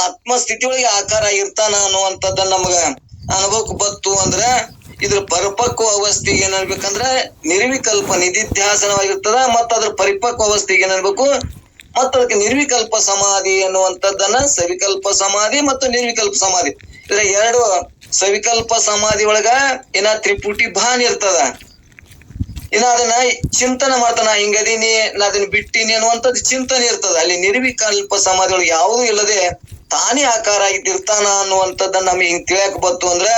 ಆತ್ಮಸ್ಥಿತಿ ಒಳಗೆ ಆಕಾರ ಇರ್ತಾನ ಅನ್ನುವಂಥದ್ದನ್ನ ನಮಗ ಅನುಭವಕ್ಕೆ ಬತ್ತು ಅಂದ್ರ ಇದ್ರ ಪರಿಪಕ್ವ ಅವಸ್ಥೆಗೆ ಏನಾಗ್ಬೇಕಂದ್ರ ನಿರ್ವಿಕಲ್ಪ ನಿಧಿಧ್ಯಾಸನವಾಗಿರ್ತದ ಮತ್ತ ಅದ್ರ ಪರಿಪಕ್ವ ಅವಸ್ಥೆಗೆ ಏನಾಗ್ಬೇಕು ಮತ್ತ ಅದಕ್ಕೆ ನಿರ್ವಿಕಲ್ಪ ಸಮಾಧಿ ಅನ್ನುವಂಥದ್ದನ್ನ ಸವಿಕಲ್ಪ ಸಮಾಧಿ ಮತ್ತು ನಿರ್ವಿಕಲ್ಪ ಸಮಾಧಿ. ಇದ್ರ ಎರಡು ಸವಿಕಲ್ಪ ಸಮಾಧಿ ಒಳಗ ಏನ ತ್ರಿಪುಟಿ ಭಾನ್ ಇರ್ತದ. ಇನ್ನ ಅದನ್ನ ಚಿಂತನೆ ಮಾಡ್ತಾನ ಹಿಂಗದೀನಿ, ನಾ ಅದನ್ನ ಬಿಟ್ಟಿನಿ ಅನ್ನುವಂಥದ್ದು ಚಿಂತನೆ ಇರ್ತದ. ಅಲ್ಲಿ ನಿರ್ವಿಕಲ್ಪ ಸಮಾಧಿ ಒಳಗೆ ಯಾವುದೂ ಇಲ್ಲದೆ ತಾನೇ ಆಕಾರ ಆಗಿರ್ತಾನ ಅನ್ನುವಂಥದ್ದನ್ನ ನಮ್ಗೆ ಹಿಂಗ್ ತಿಳಿಯಕ್ ಬಂತು ಅಂದ್ರ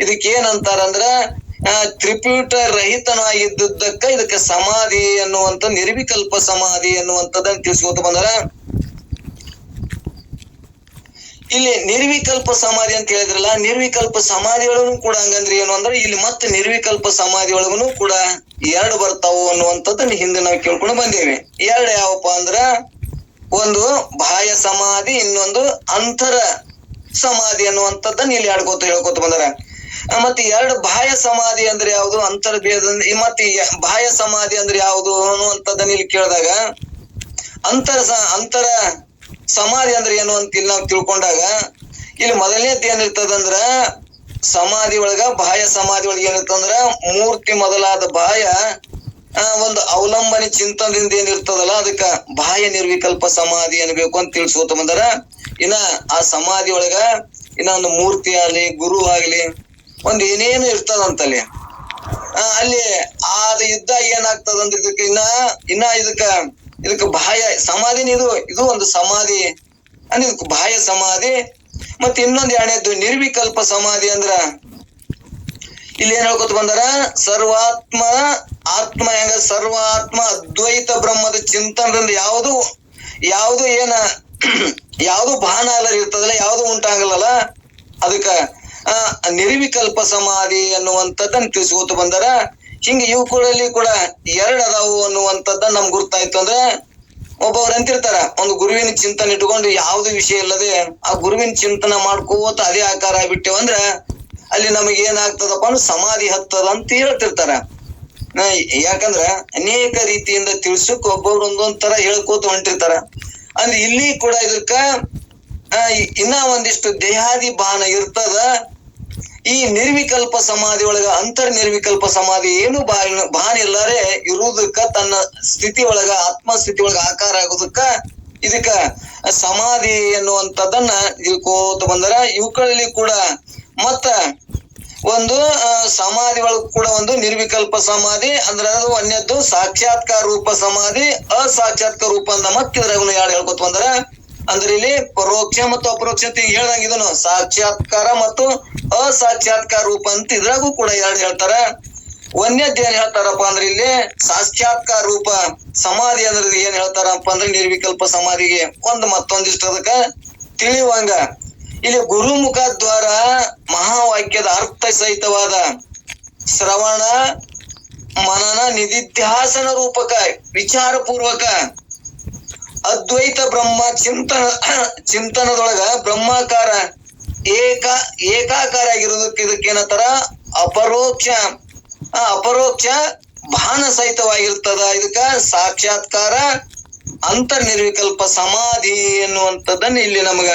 ಇದಕ್ಕೆ ಏನಂತಾರಂದ್ರ ತ್ರಿಪುಟ ರಹಿತನಾಗಿದ್ದಕ್ಕ ಇದಕ್ಕೆ ಸಮಾಧಿ ಅನ್ನುವಂತ ನಿರ್ವಿಕಲ್ಪ ಸಮಾಧಿ ಅನ್ನುವಂಥದ್ದನ್ನ ತಿಳಿಸ್ಕೊತ ಬಂದ್ರ. ಇಲ್ಲಿ ನಿರ್ವಿಕಲ್ಪ ಸಮಾಧಿ ಅಂತ ಹೇಳಿದ್ರಲ್ಲ, ನಿರ್ವಿಕಲ್ಪ ಸಮಾಧಿ ಕೂಡ ಹಂಗಂದ್ರೆ ಏನು ಅಂದ್ರೆ, ಇಲ್ಲಿ ಮತ್ತೆ ನಿರ್ವಿಕಲ್ಪ ಸಮಾಧಿ ಕೂಡ ಎರಡು ಬರ್ತಾವು ಅನ್ನುವಂಥದ್ದನ್ನ ಹಿಂದೆ ನಾವು ಕೇಳ್ಕೊಂಡು ಬಂದೇವೆ. ಎರಡು ಯಾವಪ್ಪ ಅಂದ್ರ ಒಂದು ಬಾಹ್ಯ ಸಮಾಧಿ, ಇನ್ನೊಂದು ಅಂತರ ಸಮಾಧಿ ಅನ್ನುವಂಥದ್ದನ್ನ ಇಲ್ಲಿ ಆಡ್ಕೋತ ಹೇಳ್ಕೊತ ಬಂದಾರ. ಮತ್ತೆ ಎರಡು ಬಾಹ್ಯ ಸಮಾಧಿ ಅಂದ್ರೆ ಯಾವುದು? ಅಂತರ್ಭೇದ ಮತ್ತೆ ಬಾಹ್ಯ ಸಮಾಧಿ ಅಂದ್ರೆ ಯಾವುದು ಅನ್ನುವಂಥದ್ದನ್ನ ಇಲ್ಲಿ ಕೇಳಿದಾಗ, ಅಂತರ ಅಂತರ ಸಮಾಧಿ ಅಂದ್ರೆ ಏನು ಅಂತ ಇಲ್ಲಿ ನಾವು ತಿಳ್ಕೊಂಡಾಗ, ಇಲ್ಲಿ ಮೊದಲನೇದ್ ಏನಿರ್ತದಂದ್ರ ಸಮಾಧಿ ಒಳಗ, ಬಾಹ್ಯ ಸಮಾಧಿ ಒಳಗ ಏನಿರ್ತಂದ್ರ ಮೂರ್ತಿ ಮೊದಲಾದ ಬಾಹ್ಯ ಒಂದು ಅವಲಂಬನೆ ಚಿಂತನದಿಂದ ಏನಿರ್ತದಲ್ಲ ಅದಕ್ಕ ಬಾಹ್ಯ ನಿರ್ವಿಕಲ್ಪ ಸಮಾಧಿ ಅನ್ಬೇಕು ಅಂತ ತಿಳಿಸ್ಕೋತ ಬಂದಾರ. ಇನ್ನ ಆ ಸಮಾಧಿ ಒಳಗ ಇನ್ನ ಒಂದು ಮೂರ್ತಿ ಆಗ್ಲಿ, ಗುರು ಆಗ್ಲಿ, ಒಂದ್ ಏನೇನು ಇರ್ತದಂತಲ್ಲಿ. ಅಲ್ಲಿ ಆದ ಯುದ್ಧ ಏನಾಗ್ತದ ಅಂದ್ರೆ ಇದಕ್ಕೆ ಇನ್ನ ಇನ್ನ ಇದಕ್ಕ ಇದಕ್ಕ ಬಾಹ್ಯ ಸಮಾಧಿನ ಇದು ಇದು ಒಂದು ಸಮಾಧಿ. ಅಂದ್ರೆ ಇದಕ್ಕೆ ಬಾಹ್ಯ ಸಮಾಧಿ. ಮತ್ತೆ ಇನ್ನೊಂದ್ ಎರಡನೇದ್ದು ನಿರ್ವಿಕಲ್ಪ ಸಮಾಧಿ ಅಂದ್ರ, ಇಲ್ಲಿ ಏನ್ ಹೇಳ್ಕೊತ ಬಂದಾರ? ಸರ್ವಾತ್ಮ ಆತ್ಮ ಹೆಂಗ ಸರ್ವಾತ್ಮ ಅದ್ವೈತ ಬ್ರಹ್ಮದ ಚಿಂತನದಿಂದ ಯಾವುದು ಯಾವುದು ಏನ ಯಾವುದು ಭಾನ ಅಲ್ಲ ಇರ್ತದಲ್ಲ, ಯಾವುದು ಉಂಟಾಗಲ್ಲ ಅದಕ್ಕ ನಿರ್ವಿಕಲ್ಪ ಸಮಾಧಿ ಅನ್ನುವಂಥದ್ದನ್ನ ತಿಳಿಸ್ಕೊತ ಬಂದಾರ. ಹಿಂಗ ಇವುಗಳಲ್ಲಿ ಕೂಡ ಎರಡು ಅದಾವು ಅನ್ನುವಂಥದ್ದನ್ನ ನಮ್ಗೆ ಗುರ್ತಾಯ್ತು ಅಂದ್ರೆ, ಒಬ್ಬವ್ರು ಅಂತಿರ್ತಾರ, ಒಂದು ಗುರುವಿನ ಚಿಂತನೆ ಇಟ್ಕೊಂಡು ಯಾವ್ದು ವಿಷಯ ಇಲ್ಲದೆ ಆ ಗುರುವಿನ ಚಿಂತನೆ ಮಾಡ್ಕೋತ ಅದೇ ಆಕಾರ ಬಿಟ್ಟೆವಂದ್ರ ಅಲ್ಲಿ ನಮಗೆ ಏನಾಗ್ತದಪ್ಪ ಅಂದ್ರೆ ಸಮಾಧಿ ಹತ್ತದ ಅಂತ ಹೇಳ್ತಿರ್ತಾರ. ಯಾಕಂದ್ರ ಅನೇಕ ರೀತಿಯಿಂದ ತಿಳ್ಸಕ್ ಒಬ್ಬೊಬ್ರು ಒಂದೊಂದ್ ತರ ಹೇಳ್ಕೋತ ಹೊಂಟಿರ್ತಾರ. ಅಂದ್ರೆ ಇಲ್ಲಿ ಕೂಡ ಇದಕ್ಕ ಇನ್ನ ಒಂದಿಷ್ಟು ದೇಹಾದಿ ಬಾನ ಇರ್ತದ. ಈ ನಿರ್ವಿಕಲ್ಪ ಸಮಾಧಿ ಒಳಗ ಅಂತರ್ ನಿರ್ವಿಕಲ್ಪ ಸಮಾಧಿ ಏನು ಬಾ ಭಾನ ಇಲ್ಲಾರೆ ಇರುವುದಕ್ಕ ತನ್ನ ಸ್ಥಿತಿ ಒಳಗ ಆತ್ಮ ಸ್ಥಿತಿ ಒಳಗ ಆಕಾರ ಆಗೋದಕ್ಕ ಇದಕ್ಕ ಸಮಾಧಿ ಎನ್ನುವಂಥದ್ದನ್ನ ತಿಳ್ಕೋತ ಬಂದರ. ಇವುಗಳಲ್ಲಿ ಕೂಡ ಮತ್ತ ಒಂದು ಸಮಾಧಿ ಒಳಗ್ ಕೂಡ ಒಂದು ನಿರ್ವಿಕಲ್ಪ ಸಮಾಧಿ, ಅಂದ್ರೆ ಅದು ಅನ್ಯದ್ದು ಸಾಕ್ಷಾತ್ಕಾರ ರೂಪ ಸಮಾಧಿ, ಅಸಾಕ್ಷಾತ್ಕಾರ ರೂಪ ಅಂತ ಮತ್ತೆ ಎರಡು ಹೇಳ್ಕೊತ ಬಂದ್ರ? ಅಂದ್ರೆ ಇಲ್ಲಿ ಪರೋಕ್ಷ ಮತ್ತು ಅಪರೋಕ್ಷ ಹೇಳ್ದಂಗ ಇದನ್ನು ಸಾಕ್ಷಾತ್ಕಾರ ಮತ್ತು ಅಸಾಕ್ಷಾತ್ಕಾರ ರೂಪ ಅಂತ ಇದ್ರಾಗೂ ಕೂಡ ಎರಡು ಹೇಳ್ತಾರ. ಒಂದೇದ್ ಏನ್ ಹೇಳ್ತಾರಪ್ಪ ಅಂದ್ರೆ ಇಲ್ಲಿ ಸಾಕ್ಷಾತ್ಕಾರ ರೂಪ ಸಮಾಧಿ ಅಂದ್ರೆ ಏನ್ ಹೇಳ್ತಾರಪ್ಪ ಅಂದ್ರೆ ನಿರ್ವಿಕಲ್ಪ ಸಮಾಧಿಗೆ. ಒಂದು ಮತ್ತೊಂದಿಷ್ಟು ಅದಕ್ಕ ತಿಳಿಯುವಂಗ. ಇಲ್ಲಿ ಗುರುಮುಖ ದ್ವಾರ ಮಹಾವಾಕ್ಯದ ಅರ್ಥ ಸಹಿತವಾದ ಶ್ರವಣ, ಮನನ ನಿಧಿಧ್ಯಾಸನ ರೂಪಕ ವಿಚಾರ ಪೂರ್ವಕ ಅದ್ವೈತ ಬ್ರಹ್ಮ ಚಿಂತನ, ಚಿಂತನದೊಳಗ ಬ್ರಹ್ಮಾಕಾರ ಏಕ, ಏಕಾಕಾರ ಆಗಿರೋದಕ್ಕೆ ಇದಕ್ಕೆ ಏನಂತಾರ ಅಪರೋಕ್ಷ ಅಪರೋಕ್ಷ ಭಾನ ಸಹಿತವಾಗಿರ್ತದ. ಇದಕ್ಕ ಸಾಕ್ಷಾತ್ಕಾರ ಅಂತರ್ ನಿರ್ವಿಕಲ್ಪ ಸಮಾಧಿ ಎನ್ನುವಂಥದ್ದನ್ನ ಇಲ್ಲಿ ನಮಗ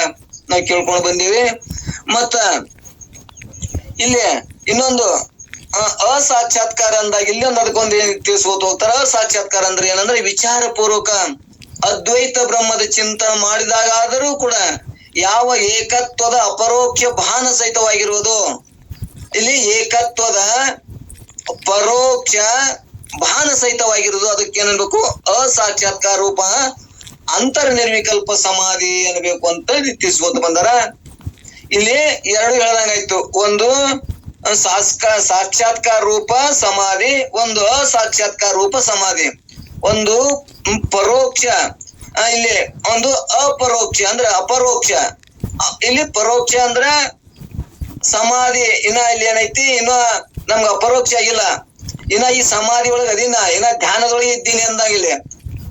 ನಾವು ಕೇಳ್ಕೊಂಡು ಬಂದೀವಿ. ಮತ್ತ ಇಲ್ಲಿ ಇನ್ನೊಂದು ಅಸಾಕ್ಷಾತ್ಕಾರ ಅಂದಾಗ ಇಲ್ಲಿ ಒಂದು ಅದಕ್ಕೊಂದು ಏನ್ ತಿಳಿಸ್ಕೋತ ಹೋಗ್ತಾರ? ಅಸಾಕ್ಷಾತ್ಕಾರ ಅಂದ್ರೆ ಏನಂದ್ರೆ ವಿಚಾರ ಪೂರ್ವಕ ಅದ್ವೈತ ಬ್ರಹ್ಮದ ಚಿಂತನೆ ಮಾಡಿದಾಗಾದರೂ ಕೂಡ ಯಾವ ಏಕತ್ವದ ಅಪರೋಕ್ಷ ಭಾನ ಸಹಿತವಾಗಿರುವುದು ಇಲ್ಲಿ ಏಕತ್ವದ ಪರೋಕ್ಷ ಭಾನ ಸಹಿತವಾಗಿರುವುದು ಅದಕ್ಕೆ ಏನನ್ಬೇಕು ಅಸಾಕ್ಷಾತ್ಕಾರ ರೂಪ. ಅಂತರ್ ನಿರ್ವಿಕಲ್ಪ ಸಮಾಧಿ ಅನ್ಬೇಕು ಅಂತ ಇಲ್ಲಿ ತಿಳಿಸ್ಕೊತ ಬಂದಾರ. ಇಲ್ಲಿ ಎರಡು ಹೇಳ್ದಂಗಾಯ್ತು ಒಂದು ಸಾಸ್ಕ, ಸಾಕ್ಷಾತ್ಕಾರ ರೂಪ ಸಮಾಧಿ, ಒಂದು ಅಸಾಕ್ಷಾತ್ಕಾರ ರೂಪ ಸಮಾಧಿ. ಒಂದು ಪರೋಕ್ಷ ಇಲ್ಲಿ ಒಂದು ಅಪರೋಕ್ಷ ಅಂದ್ರೆ ಅಪರೋಕ್ಷ. ಇಲ್ಲಿ ಪರೋಕ್ಷ ಅಂದ್ರ ಸಮಾಧಿ, ಇನ್ನ ಇಲ್ಲಿ ಏನೈತಿ? ಇನ್ನ ನಮ್ಗ ಅಪರೋಕ್ಷ ಆಗಿಲ್ಲ. ಇನ್ನ ಈ ಸಮಾಧಿ ಒಳಗ ಅದಿನ ಇನ್ನ ಧ್ಯಾನದೊಳಗೆ ಇದ್ದೀನಿ ಅಂದಾಗಿಲ್ಲ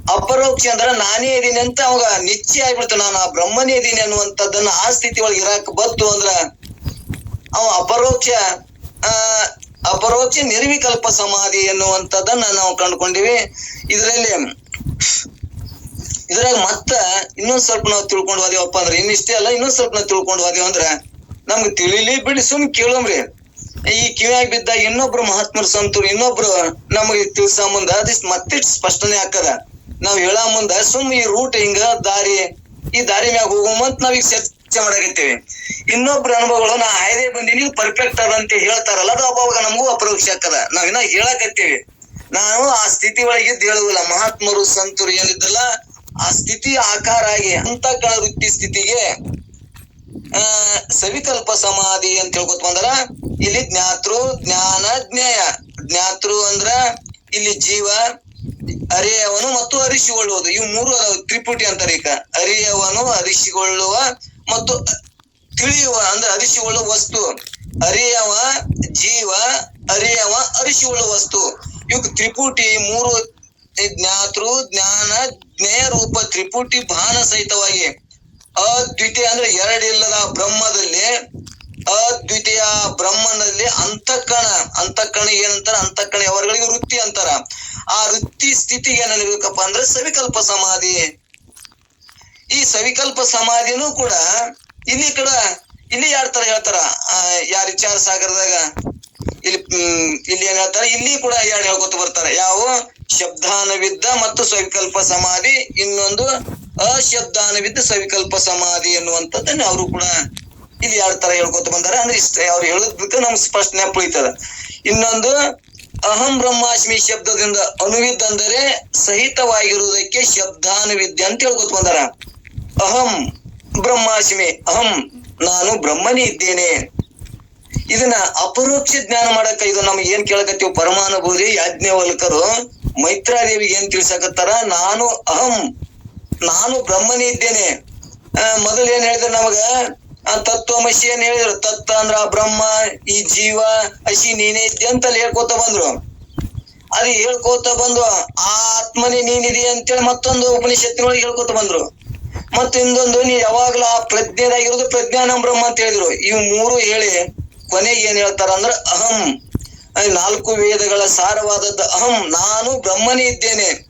ಅಪರೋಕ್ಷ ಅಂದ್ರ ನಾನೇ ಇದೀನಿ ಅಂತ ಅವಾಗ ನಿಶ್ಚಯ ಆಗ್ಬಿಡ್ತು. ನಾನು ಆ ಬ್ರಹ್ಮನೇ ಇದೀನಿ ಅನ್ನುವಂಥದ್ದನ್ನ ಆ ಸ್ಥಿತಿ ಒಳಗೆ ಇರಾಕ್ ಬತ್ತು ಅಂದ್ರ ಅವ ಅಪರೋಕ್ಷ, ಆ, ಅಪರೋಕ್ಷ ನಿರ್ವಿಕಲ್ಪ ಸಮಾಧಿ ಎನ್ನುವಂಥದ್ದನ್ನ ನಾವು ಕಂಡುಕೊಂಡಿವಿ. ಇದರಲ್ಲಿ, ಇದ್ರಾಗ ಮತ್ತ ಇನ್ನೊಂದ್ ಸ್ವಲ್ಪ ನಾವು ತಿಳ್ಕೊಂಡು ಹೋದೇವಪ್ಪ ಅಂದ್ರೆ ಇನ್ನಿಷ್ಟೇ ಅಲ್ಲ, ಇನ್ನೊಂದ್ ಸ್ವಲ್ಪ ನಾವು ತಿಳ್ಕೊಂಡ್ ಹೋದೇವ ಅಂದ್ರ ನಮ್ಗೆ ತಿಳಿಲಿ ಬಿಡಿ ಸುಮ್ ಕೇಳಮ್ರಿ. ಈ ಕಿವಿಯಾಗಿ ಬಿದ್ದಾಗ ಇನ್ನೊಬ್ರು ಮಹಾತ್ಮರ ಸಂತರು, ಇನ್ನೊಬ್ರು ನಮಗೆ ತಿಳಿಸ ಮುಂದ, ಅದಿಷ್ಟು ಮತ್ತೆ ಸ್ಪಷ್ಟನೆ ಹಾಕದ ನಾವ್ ಹೇಳ ಮುಂದ ಸುಮ್ ಈ ರೂಟ್ ಹಿಂಗ, ದಾರಿ, ಈ ದಾರಿ ಮ್ಯಾಗ ಹೋಗುಮಂತ ನಾವೀಗ ಚರ್ಚೆ ಮಾಡಾಕತ್ತೀವಿ. ಇನ್ನೊಬ್ರ ಅನುಭವಗಳು, ನಾ ಹಾಯ್ದೆ ಬಂದಿನಿ ಪರ್ಫೆಕ್ಟ್ ಅದ ಅಂತ ಹೇಳ್ತಾರಲ್ಲ, ಅದು ಅವಾಗ ನಮಗೂ ಅಪರೋಕ್ಷ ಆಗ್ತದ. ನಾವಿನ್ನ ಹೇಳಕತ್ತೀವಿ. ನಾನು ಆ ಸ್ಥಿತಿ ಒಳಗೆ ಹೇಳುವುದಿಲ್ಲ ಮಹಾತ್ಮರು, ಸಂತರು ಏನಿದ್ದಲ್ಲ, ಆ ಸ್ಥಿತಿ ಆಕಾರ ಆಗಿ ಅಂತಃಕರಣ ವೃತ್ತಿ ಸ್ಥಿತಿಗೆ, ಆ, ಸವಿಕಲ್ಪ ಸಮಾಧಿ ಅಂತ ಹೇಳ್ಕೊತ ಬಂದ್ರ. ಇಲ್ಲಿ ಜ್ಞಾತೃ, ಜ್ಞಾನ, ಜ್ಞೇಯ. ಜ್ಞಾತೃ ಅಂದ್ರ ಇಲ್ಲಿ ಜೀವ ಅರಿಯವನು ಮತ್ತು ಅರಿಸಿಕೊಳ್ಳುವುದು ಇವು ಮೂರು ತ್ರಿಪುಟಿ ಅಂತಾರೆ ಈಗ. ಅರಿಯವನು ಅರಿಸಿಕೊಳ್ಳುವ ಮತ್ತು ತಿಳಿಯುವ, ಅಂದ್ರೆ ಅರಿಸಿಕೊಳ್ಳುವ ವಸ್ತು. ಅರಿಯವ ಜೀವ ಅರಿಯವ ಅರಿಸಿಕೊಳ್ಳುವ ವಸ್ತು. ಇವ್ ತ್ರಿಪುಟಿ, ಮೂರು ಜ್ಞಾತೃ, ಜ್ಞಾನ, ಜ್ಞೇಯ ರೂಪ, ತ್ರಿಪುಟಿ, ಭಾನ ಸಹಿತವಾಗಿ. ಅದ್ವಿತೀಯ ಅಂದ್ರೆ ಎರಡಿಲ್ಲದ ಬ್ರಹ್ಮದಲ್ಲಿ ಅದ್ವಿತೀಯ ಬ್ರಹ್ಮನಲ್ಲಿ ಅಂತಃಕರಣ. ಅಂತಃಕರಣ ಏನಂತಾರ? ಅಂತಕಣ ಅವರುಗಳಿಗೆ ವೃತ್ತಿ ಅಂತಾರ. ಆ ವೃತ್ತಿ ಸ್ಥಿತಿಗೆ ಏನಿರ್ಬೇಕಪ್ಪ ಅಂದ್ರೆ ಸವಿಕಲ್ಪ ಸಮಾಧಿ. ಈ ಸವಿಕಲ್ಪ ಸಮಾಧಿನೂ ಕೂಡ ಇಲ್ಲಿ ಕೂಡ ಇಲ್ಲಿ ಯಾರ ತರ ಹೇಳ್ತಾರ? ಯಾರ ವಿಚಾರ ಸಾಗರದಾಗ ಇಲ್ಲಿ ಇಲ್ಲಿ ಏನ್ ಹೇಳ್ತಾರ? ಇಲ್ಲಿ ಕೂಡ ಎರಡು ಹೇಳ್ಕೊತ ಬರ್ತಾರೆ? ಯಾವ? ಶಬ್ದಾನವಿದ್ದ ಮತ್ತು ಸವಿಕಲ್ಪ ಸಮಾಧಿ. ಇನ್ನೊಂದು ಅಶಬ್ದಾನವಿದ್ದ ಸವಿಕಲ್ಪ ಸಮಾಧಿ ಎನ್ನುವಂಥದ್ದನ್ನ ಅವರು ಕೂಡ ಇಲ್ಲಿ ಎರಡು ತರ ಹೇಳ್ಕೊತ ಬಂದಾರ? ಅಂದ್ರೆ ಇಷ್ಟ ಅವ್ರು ಹೇಳೋದಕ್ಕೆ ನಮ್ ಸ್ಪಷ್ಟ ನೆನಪು ಉಳಿತದ. ಇನ್ನೊಂದು, ಅಹಂ ಬ್ರಹ್ಮಾಸ್ಮಿ ಶಬ್ದದಿಂದ ಅನುವಿದ್ದಂದರೆ ಸಹಿತವಾಗಿರುವುದಕ್ಕೆ ಶಬ್ದಾನುವಿದ್ಯ ಅಂತ ಹೇಳ್ಕೊತ ಬಂದಾರ. ಅಹಂ ಬ್ರಹ್ಮಾಸ್ಮಿ ಅಹಂ, ನಾನು ಬ್ರಹ್ಮನೇ ಇದ್ದೇನೆ. ಇದನ್ನ ಅಪರೋಕ್ಷ ಜ್ಞಾನ ಮಾಡಕ ಇದು ನಮ್ಗೆ ಏನ್ ಕೇಳಕತ್ತೀವಿ? ಪರಮಾನುಭೂತಿ, ಯಾಜ್ಞವಲ್ಕರು, ಮೈತ್ರಾದೇವಿಗೆ ಏನ್ ತಿಳ್ಸಕತ್ತಾರ? ನಾನು ಅಹಂ, ನಾನು ಬ್ರಹ್ಮನೇ ಇದ್ದೇನೆ. ಮೊದಲು ಏನ್ ಹೇಳಿದ್ರೆ ನಮಗ? ತತ್ವಮಸಿ ಏನ್ ಹೇಳಿದ್ರು? ತತ್ವ ಅಂದ್ರ ಬ್ರಹ್ಮ, ಈ ಜೀವ, ಹಸಿ ನೀನೇ ಇದ್ದಿ ಅಂತ ಹೇಳ್ಕೊತ ಬಂದ್ರು. ಅದು ಹೇಳ್ಕೋತ ಬಂದು ಆ ಆತ್ಮನೇ ನೀನಿದೆ ಅಂತೇಳಿ ಮತ್ತೊಂದು ಉಪನಿಷತ್ತಿನೊಳಗೆ ಹೇಳ್ಕೊತ ಬಂದ್ರು. ಮತ್ತ ಇನ್ನೊಂದು, ನೀ ಯಾವಾಗ್ಲೂ ಆ ಪ್ರಜ್ಞೆದಾಗಿರೋದು ಪ್ರಜ್ಞಾನ ಬ್ರಹ್ಮ ಅಂತ ಹೇಳಿದ್ರು. ಇವ್ ಮೂರು ಹೇಳಿ ಕೊನೆಗೆ ಏನ್ ಹೇಳ್ತಾರ ಅಂದ್ರ ಅಹಂ. ನಾಲ್ಕು ವೇದಗಳ ಸಾರವಾದದ್ದು ಅಹಂ. ನಾನು ಬ್ರಹ್ಮನೇ ಇದ್ದೇನೆ.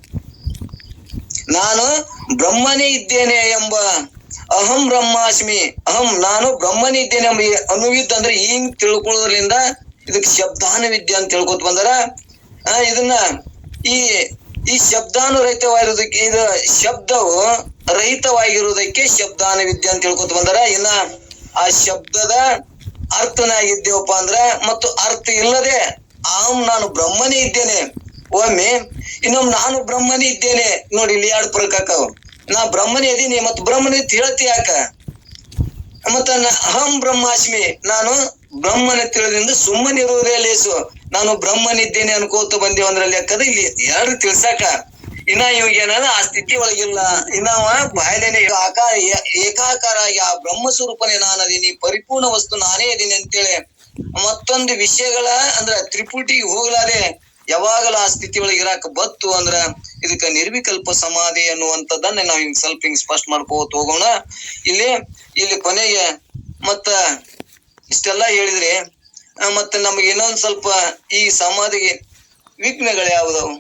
ನಾನು ಬ್ರಹ್ಮನೇ ಇದ್ದೇನೆ ಎಂಬ ಅಹಂ ಬ್ರಹ್ಮಾಸ್ಮಿ, ಅಹಂ ನಾನು ಬ್ರಹ್ಮನಿದ್ದೇನೆ ಅನುವಿದ್ದ ಅಂದ್ರೆ ಹಿಂಗ್ ತಿಳ್ಕೊಳ್ಳೋದ್ರಿಂದ ಇದಕ್ಕೆ ಶಬ್ದಾನುವಿದ್ಯೆ ಅಂತ ತಿಳ್ಕೊತ ಬಂದಾರ. ಇದನ್ನ ಈ ಈ ಶಬ್ದಾನುರಹಿತವಾಗಿರೋದಕ್ಕೆ, ಇದು ಶಬ್ದವು ರಹಿತವಾಗಿರುವುದಕ್ಕೆ ಶಬ್ದಾನುವಿದ್ಯೆ ಅಂತ ತಿಳ್ಕೊತ ಬಂದಾರ. ಇನ್ನ ಆ ಶಬ್ದದ ಅರ್ಥನಾಗಿದ್ದೇವಪ್ಪ ಅಂದ್ರ, ಮತ್ತು ಅರ್ಥ ಇಲ್ಲದೆ ಆಮ್ ನಾನು ಬ್ರಹ್ಮನೇ ಇದ್ದೇನೆ ಒಮ್ಮೆ ಇನ್ನೊಮ್ಮೆ ನಾನು ಬ್ರಹ್ಮನೇ ಇದ್ದೇನೆ ನೋಡಿ ಇಲ್ಲಿ ಎರಡು ಪರಕಾಕವು ನಾ ಬ್ರಹ್ಮನೇ ಇದೀನಿ, ಮತ್ತು ಬ್ರಹ್ಮನೇ ತಿಳತಿ ಯಾಕ? ಮತ್ತ ಅಹಂ ಬ್ರಹ್ಮಾಸ್ಮಿ, ನಾನು ಬ್ರಹ್ಮನ ತಿಳಿದಿಂದ ಸುಮ್ಮನಿರುವುದೇ ಲೇಸು ನಾನು ಬ್ರಹ್ಮನಿದ್ದೇನೆ ಅನ್ಕೋತ ಬಂದೇವ ಅಂದ್ರಲ್ಲಿ ಲೆಕ್ಕದ ಇಲ್ಲಿ ಎರಡು ತಿಳ್ಸಾಕ? ಇನ್ನ ಇವಾಗ ಆ ಸ್ಥಿತಿ ಒಳಗಿಲ್ಲ. ಇನ್ನ ಬಾಯ್ದೇನೆ ಆಕಾರ ಏಕಾಕಾರ ಆಗಿ ಆ ಬ್ರಹ್ಮ ಸ್ವರೂಪನೇ ನಾನು ಅದೀನಿ ಪರಿಪೂರ್ಣ ವಸ್ತು ನಾನೇ ಇದೀನಿ ಅಂತೇಳಿ ಮತ್ತೊಂದು ವಿಷಯಗಳ, ಅಂದ್ರ ತ್ರಿಪುಟಿಗೆ ಹೋಗ್ಲಾರೆ ಯಾವಾಗಲೂ ಆ ಸ್ಥಿತಿ ಒಳಗೆ ಇರಾಕ ಬತ್ತು ಅಂದ್ರ ಇದಕ್ಕ ನಿರ್ವಿಕಲ್ಪ ಸಮಾಧಿ ಅನ್ನುವಂಥದ್ದನ್ನ ನಾವ್ ಹಿಂಗ್ ಸ್ವಲ್ಪ ಹಿಂಗ್ ಸ್ಪಷ್ಟ ಮಾಡ್ಕೋತ ಹೋಗೋಣ. ಇಲ್ಲಿ ಇಲ್ಲಿ ಕೊನೆಗೆ ಮತ್ತ ಇಷ್ಟೆಲ್ಲ ಹೇಳಿದ್ರಿ ಮತ್ತ ನಮ್ಗೆ ಇನ್ನೊಂದ್ ಸ್ವಲ್ಪ ಈ ಸಮಾಧಿಗೆ ವಿಘ್ನಗಳು ಯಾವ್ದವು?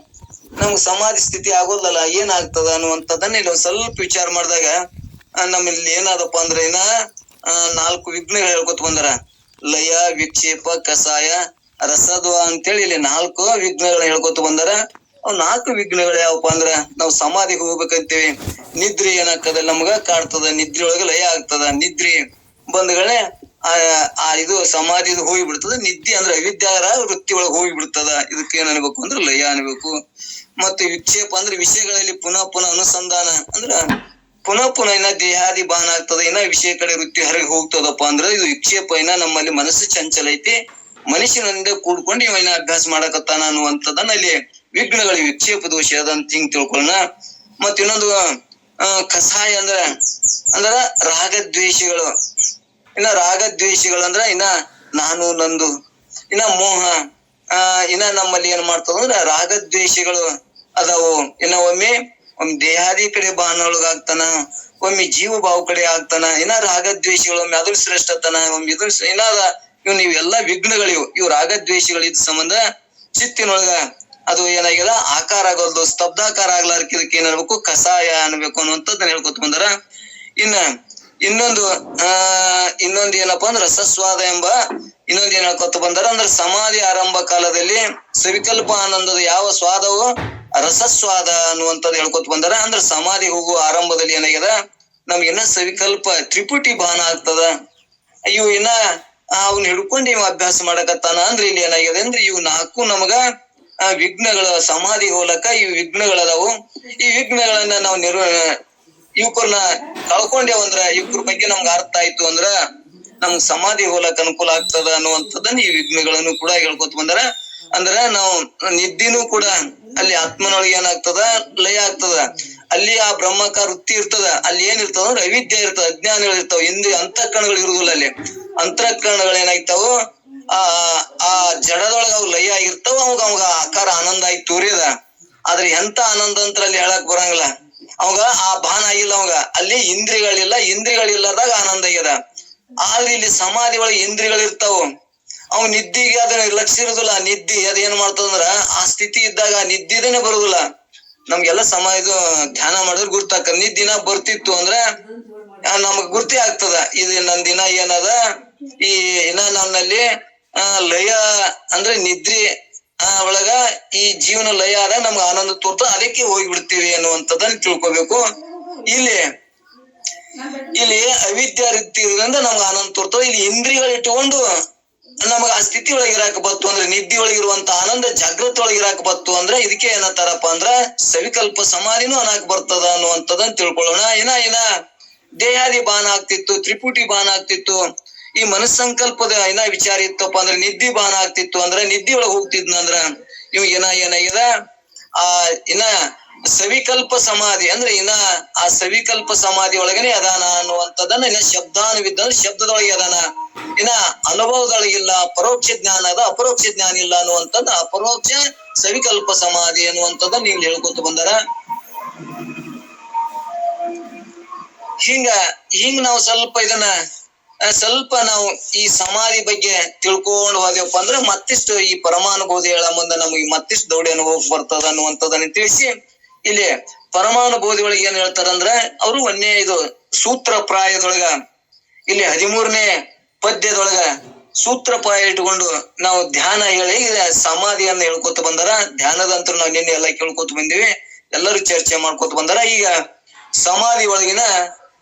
ನಮ್ಗೆ ಸಮಾಧಿ ಸ್ಥಿತಿ ಆಗೋದಲ್ಲ, ಏನಾಗ್ತದ ಅನ್ನುವಂಥದ್ದನ್ನ ಇಲ್ಲಿ ಒಂದ್ ಸ್ವಲ್ಪ ವಿಚಾರ ಮಾಡಿದಾಗ ನಮ್ಮಲ್ಲಿ ಏನಾದಪ್ಪ ಅಂದ್ರೆ ಏನ ನಾಲ್ಕು ವಿಘ್ನಗಳು ಹೇಳ್ಕೊತ ಬಂದ್ರ. ಲಯ, ವಿಕ್ಷೇಪ, ಕಸಾಯ, ರಸದ್ವ ಅಂತೇಳಿ ಇಲ್ಲಿ ನಾಲ್ಕು ವಿಘ್ನಗಳು ಹೇಳ್ಕೊತ ಬಂದಾರ. ಅವ್ ನಾಲ್ಕು ವಿಘ್ನಗಳು ಯಾವಪ್ಪ ಅಂದ್ರ ನಾವ್ ಸಮಾಧಿಗೆ ಹೋಗ್ಬೇಕಂತೀವಿ. ನಿದ್ರೆ ಏನಾಗ್ತದ ನಮ್ಗ? ಕಾಡ್ತದ ನಿದ್ರಿ ಒಳಗ ಲಯ ಆಗ್ತದ. ನಿದ್ರೆ ಬಂದ್ಗಳೇ ಆ ಇದು ಸಮಾಧಿ ಹೋಗಿ ಬಿಡ್ತದ ನಿದ್ದೆ ಅಂದ್ರೆ ಅವಿದ್ಯಾರ ವೃತ್ತಿ ಒಳಗೆ ಹೋಗಿ ಬಿಡ್ತದ ಇದಕ್ಕೆ ಏನ್ ಅನ್ಬೇಕು ಅಂದ್ರೆ ಲಯ ಅನ್ಬೇಕು. ಮತ್ತೆ ವಿಕ್ಷೇಪ ಅಂದ್ರೆ ವಿಷಯಗಳಲ್ಲಿ ಪುನಃ ಪುನಃ ಅನುಸಂಧಾನ ಅಂದ್ರ ಪುನಃ ಪುನಃ ಇನ್ನ ದೇಹಾದಿ ಬಾನ ಆಗ್ತದ. ಇನ್ನ ವಿಷಯ ಕಡೆ ವೃತ್ತಿ ಹೊರಗೆ ಹೋಗ್ತದಪ್ಪ ಅಂದ್ರೆ ಇದು ವಿಕ್ಷೇಪ ಇನ್ನ ನಮ್ಮಲ್ಲಿ ಮನಸ್ಸು ಚಂಚಲ ಐತಿ. ಮನುಷ್ಯನಿಂದ ಕೂಡ್ಕೊಂಡು ಇವ ಇನ್ನ ಅಭ್ಯಾಸ ಮಾಡಕತ್ತಾನ ಅನ್ನುವಂಥದ್ದನ್ನ ಇಲ್ಲಿ ವಿಘ್ನಗಳು ವಿಕ್ಷೇಪ ದೋಷ ಅದಂತ ಹಿಂಗ್ ತಿಳ್ಕೊಳ್ಳೋಣ ಮತ್ತ ಇನ್ನೊಂದು ಕಸಾಯ ಅಂದ್ರ ಅಂದ್ರ ರಾಗದ್ವೇಷಗಳು. ಇನ್ನ ರಾಗದ್ವೇಷಗಳು ಅಂದ್ರ ಇನ್ನ ನಾನು ನಂದು, ಇನ್ನ ಮೋಹ, ಆ, ಇನ್ನ ನಮ್ಮಲ್ಲಿ ಏನ್ ಮಾಡ್ತಾವ ಅಂದ್ರ ರಾಗದ್ವೇಷಗಳು ಅದಾವು. ಇನ್ನ ಒಮ್ಮೆ ಒಮ್ಮೆ ದೇಹಾದಿ ಕಡೆ ಬಾನೊಳಗಾಗ್ತಾನ, ಒಮ್ಮೆ ಜೀವ ಭಾವ ಕಡೆ ಆಗ್ತಾನ, ಇನ್ನ ರಾಗದ್ವೇಷಗಳು, ಒಮ್ಮೆ ಅದ್ರ ಶ್ರೇಷ್ಠತನ, ಒಮ್ಮೆ ಇದ್ರ ಇನ್ನ ಇವ್ ನೀವೆಲ್ಲಾ ವಿಘ್ನಗಳಿವು. ಇವು ರಾಗದ್ವೇಷಗಳು ಇದ್ ಸಂಬಂಧ ಚಿತ್ತಿನೊಳಗ ಅದು ಏನಾಗ್ಯದ ಆಕಾರ ಆಗೋದು ಸ್ತಬ್ಧಾಕಾರ ಆಗ್ಲಾರ್ಕ ಇದಕ್ಕೆ ಏನ್ ಅನ್ಬೇಕು ಕಷಾಯ ಅನ್ಬೇಕು ಅನ್ನುವಂಥದ್ದನ್ನ ಹೇಳ್ಕೊತ ಬಂದಾರ. ಇನ್ನ ಇನ್ನೊಂದು, ಆ, ಇನ್ನೊಂದು ಏನಪ್ಪಾ ಅಂದ್ರೆ ರಸಸ್ವಾದ ಎಂಬ ಇನ್ನೊಂದು ಏನ್ ಹೇಳ್ಕೊತ ಬಂದಾರ ಅಂದ್ರೆ ಸಮಾಧಿ ಆರಂಭ ಕಾಲದಲ್ಲಿ ಸವಿಕಲ್ಪ ಆನಂದದ ಯಾವ ಸ್ವಾದವು? ರಸಸ್ವಾದ ಅನ್ನುವಂಥದ್ದು ಹೇಳ್ಕೊತ ಬಂದಾರ. ಅಂದ್ರೆ ಸಮಾಧಿ ಹೋಗುವ ಆರಂಭದಲ್ಲಿ ಏನಾಗ್ಯದ? ನಮ್ಗಿನ್ನ ಸವಿಕಲ್ಪ ತ್ರಿಪುಟಿ ಬಾನ ಆಗ್ತದ. ಇವು ಇನ್ನ ಅವ್ನ ಹಿಡ್ಕೊಂಡು ಇವ್ ಅಭ್ಯಾಸ ಮಾಡಕತ್ತಾನ ಅಂದ್ರೆ ಇಲ್ಲಿ ಏನಾಗಿದೆ ಅಂದ್ರೆ ಇವು ನಾಲ್ಕು ನಮಗ ಆ, ವಿಘ್ನಗಳ ಸಮಾಧಿ ಹೋಲಕ ಈ ವಿಘ್ನಗಳದಾವು. ಈ ವಿಘ್ನಗಳನ್ನ ನಾವು ನಿರ್ವ ಇವಕ್ಕನ್ನ ಕಳ್ಕೊಂಡೇವ್ ಅಂದ್ರ ಇವ್ರ ಬಗ್ಗೆ ನಮ್ಗೆ ಅರ್ಥ ಆಯ್ತು ಅಂದ್ರ ನಮ್ಗ್ ಸಮಾಧಿ ಹೋಲಕ್ ಅನುಕೂಲ ಆಗ್ತದ ಅನ್ನುವಂಥದ್ದನ್ನ ಈ ವಿಘ್ನಗಳನ್ನು ಕೂಡ ಹೇಳ್ಕೊತ ಬಂದಾರ. ಅಂದ್ರ ನಾವು ನಿದ್ದಿನೂ ಕೂಡ ಅಲ್ಲಿ ಆತ್ಮನೊಳಗೆ ಏನಾಗ್ತದ? ಲಯ ಆಗ್ತದ. ಅಲ್ಲಿ ಆ ಬ್ರಹ್ಮಕ ವೃತ್ತಿ ಇರ್ತದ. ಅಲ್ಲಿ ಏನ್ ಇರ್ತದ ಅಂದ್ರೆ ಅವಿದ್ಯೆ ಇರ್ತದ. ಅಜ್ಞಾನಗಳು ಇರ್ತಾವ. ಹಿಂದೆ ಅಂತಃಕರಣಗಳು ಇರುದಿಲ್ಲ ಅಲ್ಲಿ. ಅಂತಃಕರಣಗಳು ಏನಾಗ್ತಾವು ಆ ಆ ಜಡದೊಳಗ ಅವು ಲಯ ಆಗಿರ್ತಾವ, ಅವಾಗ ಅವಾಗ ಆಕಾರ ಆನಂದ ಆಗಿ ತೂರಿದ. ಆದ್ರೆ ಎಂತ ಆನಂದ ಅಂತ ಅಲ್ಲಿ ಹೇಳಕ್ ಬರಂಗಿಲ್ಲ. ಅವಾಗ ಆ ಭಾನ ಆಗಿಲ್ಲ ಅವಾಗ. ಅಲ್ಲಿ ಇಂದ್ರಿಗಳಿಲ್ಲ ಇಂದ್ರಿಗಳಿಲ್ಲದಾಗ ಆನಂದ ಆಗ್ಯದ. ಆದ್ರೆ ಇಲ್ಲಿ ಸಮಾಧಿ ಒಳಗೆ ಇಂದ್ರಿಯಗಳು ಇರ್ತಾವ ಅವ್ ನಿದ್ದಿಗೆ ಅದನ್ನ ಇರುದಿಲ್ಲ. ನಿದ್ದಿ ಅದ ಏನ್ ಮಾಡ್ತದಂದ್ರ ಆ ಸ್ಥಿತಿ ಇದ್ದಾಗ ನಿದ್ದಿದನೇ ಬರುದಿಲ್ಲ. ನಮ್ಗೆಲ್ಲ ಸಮ ಇದು ಧ್ಯಾನ ಮಾಡಿದ್ರೆ ಗುರ್ತಾಕ ನಿದ್ದಿನ ಬರ್ತಿತ್ತು ಅಂದ್ರ ನಮಗ್ ಗುರ್ತಿ ಆಗ್ತದ. ಇದು ನನ್ ದಿನ ಏನದ? ಈ ಇನ್ನ ನನ್ನಲ್ಲಿ ಆ, ಲಯ ಅಂದ್ರೆ ನಿದ್ರೆ, ಆ, ಒಳಗ ಈ ಜೀವನ ಲಯ ಆದ ನಮ್ಗೆ ಆನಂದ ತೋರ್ತ, ಅದಕ್ಕೆ ಹೋಗಿ ಬಿಡ್ತೀವಿ ಅನ್ನುವಂಥದ್ದನ್ನ ತಿಳ್ಕೊಬೇಕು. ಇಲ್ಲಿ ಇಲ್ಲಿ ಅವಿದ್ಯಾ ರೀತಿ ಇರೋದ್ರಿಂದ ನಮ್ಗೆ ಆನಂದ ತೋರ್ತದ ಇಲ್ಲಿ ಇಂದ್ರಿಯಗಳು ಇಟ್ಟುಕೊಂಡು ನಮಗ ಆ ಸ್ಥಿತಿ ಇರಾಕ ಬತ್ತು ಅಂದ್ರೆ, ನಿದ್ದಿ ಒಳಗಿರುವಂತ ಆನಂದ ಜಾಗೃತಿ ಒಳಗೆ ಇರಾಕ ಬತ್ತು ಅಂದ್ರೆ, ಇದಕ್ಕೆ ಏನಂತಾರಪ್ಪ ಅಂದ್ರ, ಸವಿಕಲ್ಪ ಸಮಾಧಿನೂ ಅನಾಕ್ ಬರ್ತದ ಅನ್ನುವಂಥದ್ದನ್ನ ತಿಳ್ಕೊಳ್ಳೋಣ. ಏನ ಏನ ದೇಹಾದಿ ಬಾನ ಆಗ್ತಿತ್ತು, ತ್ರಿಪುಟಿ ಬಾನ ಆಗ್ತಿತ್ತು. ಈ ಮನಸ್ಸಂಕಲ್ಪದ ಏನ ವಿಚಾರ ಇತ್ತಪ್ಪ ಅಂದ್ರೆ ನಿದ್ದಿ ಬಾನ ಆಗ್ತಿತ್ತು ಅಂದ್ರೆ ನಿದ್ದಿ ಒಳಗೆ ಹೋಗ್ತಿದ್ನಂದ್ರ ಇವ್ ಏನ ಏನಾಗ್ಯದ ಆ, ಇನ್ನ ಸವಿಕಲ್ಪ ಸಮಾಧಿ ಅಂದ್ರೆ ಇನ್ನ ಆ ಸವಿಕಲ್ಪ ಸಮಾಧಿ ಒಳಗನೆ ಅದಾನ ಅನ್ನುವಂಥದ್ದನ್ನ ಇನ್ನ ಶಬ್ದಾನುವಿದ್ದ ಅಂದ್ರೆ ಶಬ್ದದೊಳಗೆ ಅದಾನ. ಇನ್ನ ಅನುಭವದೊಳಗಿಲ್ಲ ಪರೋಕ್ಷ ಜ್ಞಾನ ಅದ, ಅಪರೋಕ್ಷ ಜ್ಞಾನ ಇಲ್ಲ ಅನ್ನುವಂಥದ್ದು ಅಪರೋಕ್ಷ ಸವಿಕಲ್ಪ ಸಮಾಧಿ ಅನ್ನುವಂಥದ್ದನ್ನ ನೀವು ಹೇಳ್ಕೊತ ಬಂದಾರ. ಹಿಂಗ, ಹಿಂಗ್ ನಾವು ಸ್ವಲ್ಪ ಇದನ್ನ ಸ್ವಲ್ಪ ನಾವು ಈ ಸಮಾಧಿ ಬಗ್ಗೆ ತಿಳ್ಕೊಂಡು ಹೋದೆವಪ್ಪ ಅಂದ್ರೆ ಮತ್ತಿಷ್ಟು ಈ ಪರಮಾನುಭೂತಿಗಳ ಮುಂದೆ ನಮಗೆ ಮತ್ತಿಷ್ಟು ದೌಡಿ ಅನುಭವ ಬರ್ತದ ಅನ್ನುವಂಥದ್ದನ್ನ ತಿಳಿಸಿ ಇಲ್ಲಿ ಪರಮಾನುಭೂತಿ ಒಳಗೆ ಏನ್ ಹೇಳ್ತಾರಂದ್ರ ಅವರು ಒಂದೇ ಇದು ಸೂತ್ರ ಪ್ರಾಯದೊಳಗ ಇಲ್ಲಿ ಹದಿಮೂರನೇ ಪದ್ಯದೊಳಗ ಸೂತ್ರ ಪ್ರಾಯ ಇಟ್ಕೊಂಡು ನಾವು ಧ್ಯಾನ ಹೇಳಿ ಸಮಾಧಿಯನ್ನ ಹೇಳ್ಕೊತ ಬಂದಾರ. ಧ್ಯಾನದಂತ್ರ ನಾವು ನಿನ್ನೆ ಎಲ್ಲ ಕೇಳ್ಕೊತ ಬಂದಿವಿ. ಎಲ್ಲರೂ ಚರ್ಚೆ ಮಾಡ್ಕೊತ ಬಂದಾರ. ಈಗ ಸಮಾಧಿ ಒಳಗಿನ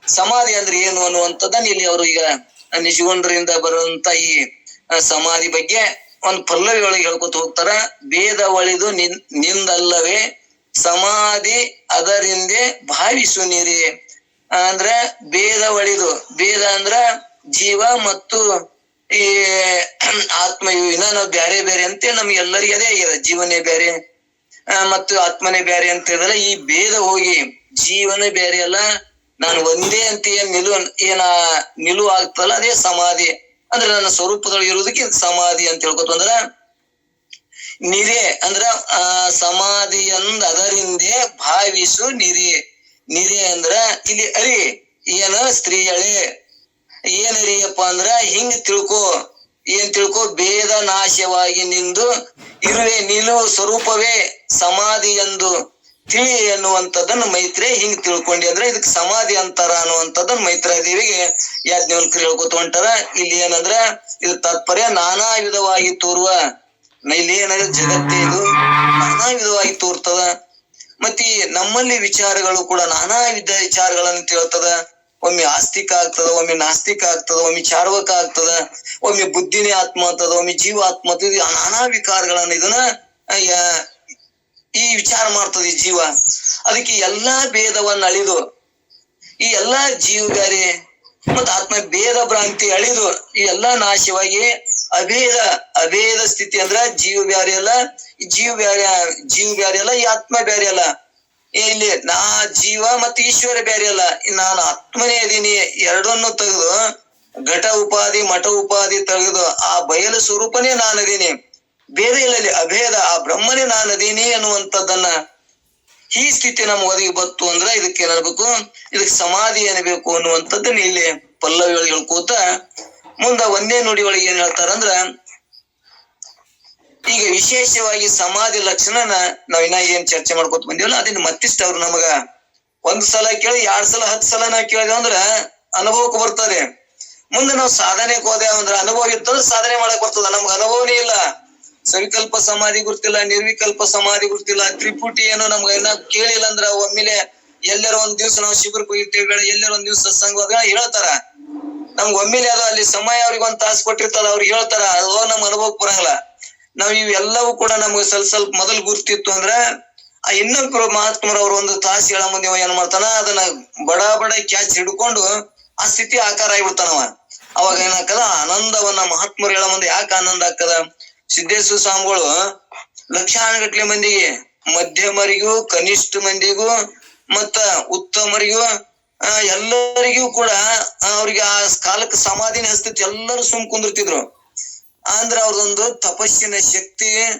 ಸಮಾಧಿ ಅಂದ್ರೆ ಏನು ಅನ್ನುವಂಥದ್ದನ್ನ ಇಲ್ಲಿ ಅವರು ಈಗ ನಿಜಗೊಂಡ್ರಿಂದ ಬರುವಂತ ಈ ಸಮಾಧಿ ಬಗ್ಗೆ ಒಂದು ಪಲ್ಲವಿ ಒಳಗೆ ಹೇಳ್ಕೊತ ಹೋಗ್ತಾರ. ಭೇದ ಒಳಿದು ನಿನ್, ನಿಂದಲ್ಲವೇ, ಸಮಾಧಿ ಅದರಿಂದೆ ಭಾವಿಸು ನೀರಿ. ಅಂದ್ರ ಭೇದ ಒಳಿದು, ಭೇದ ಅಂದ್ರ ಜೀವ ಮತ್ತು ಈ, ಆತ್ಮ ಇನ್ನ ನಾವು ಬ್ಯಾರೆ ಬೇರೆ ಅಂತ ನಮ್ಗೆ ಎಲ್ಲರಿಗೆ ಅದೇ ಆಗ್ಯದ ಜೀವನೇ ಬೇರೆ ಮತ್ತು ಆತ್ಮನೇ ಬೇರೆ ಅಂತ ಹೇಳಿದ್ರೆ ಈ ಭೇದ ಹೋಗಿ ಜೀವನೇ ಬೇರೆ ಅಲ್ಲ ನಾನು ಒಂದೇ ಅಂತೆಯೇ ನಿಲು ಏನ ನಿಲುವು ಆಗ್ತಲ್ಲ ಅದೇ ಸಮಾಧಿ. ಅಂದ್ರೆ ನನ್ನ ಸ್ವರೂಪದೊಳಗೆ ಇರುವುದಕ್ಕೆ ಸಮಾಧಿ ಅಂತ ಹೇಳ್ಕೊತ ಅಂದ್ರ ನಿರೆ ಅಂದ್ರ, ಆ, ಸಮಾಧಿ ಅಂದ ಅದರಿಂದೆ ಭಾವಿಸು ನಿರಿ. ನಿರೆ ಅಂದ್ರ ಇಲ್ಲಿ ಅರಿ, ಏನ ಸ್ತ್ರೀಯಳೆ ಏನ್ ಅರಿಯಪ್ಪ ಅಂದ್ರ, ಹಿಂಗ್ ತಿಳ್ಕೊ, ಏನ್ ತಿಳ್ಕೊ, ಭೇದ ನಾಶವಾಗಿ ನಿಂದು ಇರುವೆ ನಿಲು ಸ್ವರೂಪವೇ ಸಮಾಧಿ ಎಂದು. ತಿಳಿ ಎನ್ನುವಂಥದ್ದನ್ನ ಮೈತ್ರಿ ಹಿಂಗ್ ತಿಳ್ಕೊಂಡಿ ಅಂದ್ರೆ ಇದಕ್ ಸಮಾಧಿ ಅಂತಾರ ಅನ್ನುವಂಥದ್ದನ್ನ ಮೈತ್ರಾ ದೇವಿಗೆ ಯಾಜ್ಞವಲ್ಕರು ಹೇಳ್ಕೊತ ಹೊಂಟಾರ. ಇಲ್ಲಿ ಏನಂದ್ರ ಇದು ತಾತ್ಪರ್ಯ ನಾನಾ ವಿಧವಾಗಿ ತೋರುವ, ಇಲ್ಲಿ ಏನಂದ್ರೆ ಜಗತ್ತೇ ಇದು ನಾನಾ ವಿಧವಾಗಿ ತೋರ್ತದ. ಮತ್ತೆ ನಮ್ಮಲ್ಲಿ ವಿಚಾರಗಳು ಕೂಡ ನಾನಾ ವಿಧ ವಿಚಾರಗಳನ್ನು ತಿಳ್ತದ. ಒಮ್ಮೆ ಆಸ್ತಿಕ ಆಗ್ತದ, ಒಮ್ಮೆ ನಾಸ್ತಿಕ ಆಗ್ತದ, ಒಮ್ಮೆ ಚಾರ್ವಕ ಆಗ್ತದ, ಒಮ್ಮೆ ಬುದ್ಧಿನೇ ಆತ್ಮ ಅಂತದ ಒಮ್ಮೆ ಜೀವ ಆತ್ಮ ನಾನಾ ವಿಕಾರಗಳನ್ನ ಇದನ್ನ ಈ ವಿಚಾರ ಮಾಡ್ತದೆ ಈ ಜೀವ. ಅದಕ್ಕೆ ಎಲ್ಲಾ ಭೇದವನ್ನ ಅಳಿದು, ಈ ಎಲ್ಲಾ ಜೀವ ಬ್ಯಾರೆ ಮತ್ತ ಆತ್ಮ ಭೇದ ಭ್ರಾಂತಿ ಅಳಿದು, ಈ ಎಲ್ಲಾ ನಾಶವಾಗಿ ಅಭೇದ ಅಭೇದ ಸ್ಥಿತಿ ಅಂದ್ರ ಜೀವ ಬ್ಯಾರಿ ಅಲ್ಲ ಜೀವ ಬ್ಯಾರೆ ಜೀವ ಬ್ಯಾರಿ ಅಲ್ಲ, ಈ ಆತ್ಮ ಬ್ಯಾರೆ ಅಲ್ಲ ಇಲ್ಲಿ ನಾ ಜೀವ ಮತ್ತು ಈಶ್ವರ ಬ್ಯಾರೆ ಅಲ್ಲ. ನಾನು ಆತ್ಮನೇ ಇದೀನಿ, ಎರಡನ್ನು ತೆಗೆದು ಘಟ ಉಪಾಧಿ, ಮಠ ಉಪಾಧಿ ತೆಗೆದು ಆ ಬಯಲು ಸ್ವರೂಪನೇ ನಾನು ನಾನದೀನಿ. ಭೇದ ಇಲ್ಲಲ್ಲಿ ಅಭೇದ, ಆ ಬ್ರಹ್ಮನೇ ನಾನದೀನಿ ಅನ್ನುವಂಥದ್ದನ್ನ ಈ ಸ್ಥಿತಿ ನಮ್ಗೆ ಒದಗಿ ಬತ್ತು ಅಂದ್ರೆ ಇದಕ್ಕೆ ಏನಾಗಬೇಕು ಇದಕ್ಕೆ ಸಮಾಧಿ ಏನಬೇಕು ಅನ್ನುವಂಥದ್ದನ್ನ ಇಲ್ಲಿ ಪಲ್ಲವಿ ಒಳಗೆ ಹೇಳ್ಕೋತ ಮುಂದ ಒಂದೇ ನುಡಿ ಒಳಗೆ ಏನ್ ಹೇಳ್ತಾರಂದ್ರ ಈಗ ವಿಶೇಷವಾಗಿ ಸಮಾಧಿ ಲಕ್ಷಣನ ನಾವ್ ಇನ್ನ ಏನ್ ಚರ್ಚೆ ಮಾಡ್ಕೊತ ಬಂದಿವಲ್ಲ, ಅದನ್ನ ಮತ್ತಿಷ್ಟ ಅವ್ರು ನಮಗ ಒಂದ್ ಸಲ ಕೇಳಿ, ಎರಡ್ ಸಲ ಹತ್ ಸಲ ನಾ ಕೇಳಿದೇವ್ ಅಂದ್ರ ಅನುಭವಕ್ಕೆ ಬರ್ತಾರೆ. ಮುಂದೆ ನಾವು ಸಾಧನೆಗೆ ಹೋದೆ ಅಂದ್ರ ಅನುಭವ ಇತ್ತಂದ್ರ ಸಾಧನೆ ಮಾಡಕ್ ಬರ್ತದ, ನಮ್ಗೆ ಅನುಭವನೇ ಇಲ್ಲ. ಸವಿಕಲ್ಪ ಸಮಾಧಿ ಗುರ್ತಿಲ್ಲ, ನಿರ್ವಿಕಲ್ಪ ಸಮಾಧಿ ಗುರ್ತಿಲ್ಲ, ತ್ರಿಪುಟಿ ಏನೋ ನಮ್ಗೆ ಏನ ಕೇಳಿಲ್ಲ ಅಂದ್ರ ಒಮ್ಮೆಲೆ ಎಲ್ಲರ ಒಂದ್ ದಿವ್ಸ ನಾವು ಶಿಬಿರಕ್ಕೆ ಹೋಗಿರ್ತೀವಿ ಬೇಡ ಎಲ್ಲರ ಒಂದ್ ದಿವ್ಸ ಸತ್ಸಂಗ ಹೇಳ್ತಾರ. ನಮ್ಗ್ ಒಮ್ಮೆಲೆ ಅದು ಅಲ್ಲಿ ಸಮಯ ಅವ್ರಿಗೆ ಒಂದ್ ತಾಸು ಕೊಟ್ಟಿರ್ತಲ್ಲ ಅವ್ರಿಗೆ ಹೇಳ್ತಾರ ಅದು ನಮ್ ಅನುಭವಕ್ಕೆ ಬರಂಗಿಲ್ಲ. ನಾವ್ ಇವೆಲ್ಲವೂ ಕೂಡ ನಮ್ಗೆ ಸ್ವಲ್ಪ ಸ್ವಲ್ಪ ಮೊದಲ್ ಗುರ್ತಿತ್ತು ಅಂದ್ರ, ಆ ಇನ್ನೊಬ್ರು ಮಹಾತ್ಮರು ಅವ್ರ ಒಂದು ತಾಸು ಹೇಳ ಮುಂದೆ ಏನ್ ಮಾಡ್ತಾನ, ಅದನ್ನ ಬಡ ಬಡ ಕ್ಯಾಚ್ ಹಿಡ್ಕೊಂಡು ಆ ಸ್ಥಿತಿ ಆಕಾರ ಆಗಿಬಿಡ್ತಾನವ. ಅವಾಗ ಏನಾಗ್ತದ? ಆನಂದವನ್ನ ಮಹಾತ್ಮರು ಹೇಳ ಮುಂದೆ ಯಾಕೆ ಆನಂದ ಆಗ್ತದ? ಸಿದ್ದೇಶ್ವರ ಸ್ವಾಮಿಗಳು ಲಕ್ಷಾನುಗಟ್ಲೆ ಮಂದಿಗೆ ಮಧ್ಯಮರಿಗೂ ಕನಿಷ್ಠ ಮಂದಿಗೂ ಮತ್ತ ಉತ್ತಮರಿಗೂ ಎಲ್ಲರಿಗೂ ಕೂಡ ಅವ್ರಿಗೆ ಆ ಕಾಲಕ್ಕೆ ಸಮಾಧಿನ ಹಸ್ತಿತ್ತು ಎಲ್ಲರೂ ಸುಮ್ ಕುಂದಿರ್ತಿದ್ರು. ಅಂದ್ರ ಅವ್ರದೊಂದು ತಪಸ್ಸಿನ ಶಕ್ತಿ